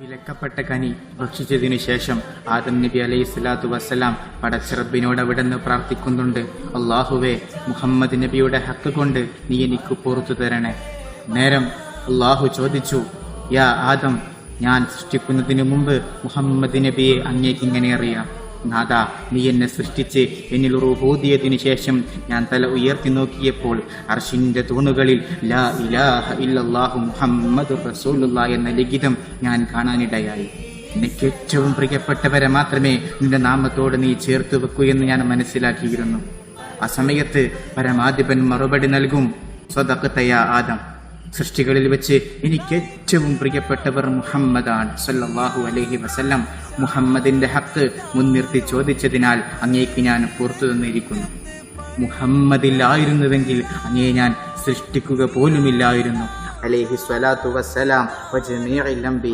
വിലക്കപ്പെട്ട കനി ഭക്ഷിച്ചതിനു ശേഷം ആദം നബി അലൈഹി സ്വലാത്തു വസ്സലാം പടച്ചിറബിനോട് പ്രാർത്ഥിക്കുന്നുണ്ട്. അള്ളാഹുവെ മുഹമ്മദ് നബിയുടെ ഹക്ക് കൊണ്ട് നീ എനിക്ക് പുറത്തു തരണേ. നേരം അള്ളാഹു ചോദിച്ചു യാ ആദം ഞാൻ സൃഷ്ടിക്കുന്നതിനു മുമ്പ് മുഹമ്മദ് നബിയെ അങ്ങേക്ക് ഇങ്ങനെ അറിയാം. നാഥ നീ എന്നെ സൃഷ്ടിച്ച് എന്നിൽ റുഹൂദിയതിനു ശേഷം ഞാൻ തല ഉയർത്തി നോക്കിയപ്പോൾ അർഷിന്റെ തൂണുകളിൽ ലാ ഇലാഹ റസൂലുള്ള എന്ന ലിഖിതം ഞാൻ കാണാനിടയായി. എനിക്ക് ഏറ്റവും പ്രിയപ്പെട്ടവരെ മാത്രമേ നിന്റെ നാമത്തോട് നീ ചേർത്ത് വെക്കൂ എന്ന് ഞാൻ മനസ്സിലാക്കിയിരുന്നു. ആ സമയത്ത് പരമാധിപൻ മറുപടി നൽകും. സ്വതക്കത്തയ ആദം. സൃഷ്ടികളിൽ വെച്ച് എനിക്ക് ഏറ്റവും പ്രിയപ്പെട്ടവർ മുഹമ്മദാണ്. സല്ലാഹു അലഹി വസല്ലം. മുഹമ്മദിന്റെ ഹക്ക് മുൻനിർത്തി ചോദിച്ചതിനാൽ അങ്ങേക്ക് ഞാൻ പുറത്തു തന്നിരിക്കുന്നു മുഹമ്മദില്ലായിരുന്നുവെങ്കിൽ അങ്ങേ ഞാൻ സൃഷ്ടിക്കുക പോലുമില്ലായിരുന്നു. അലേഹി സ്വലാത്തു വസ്സലാം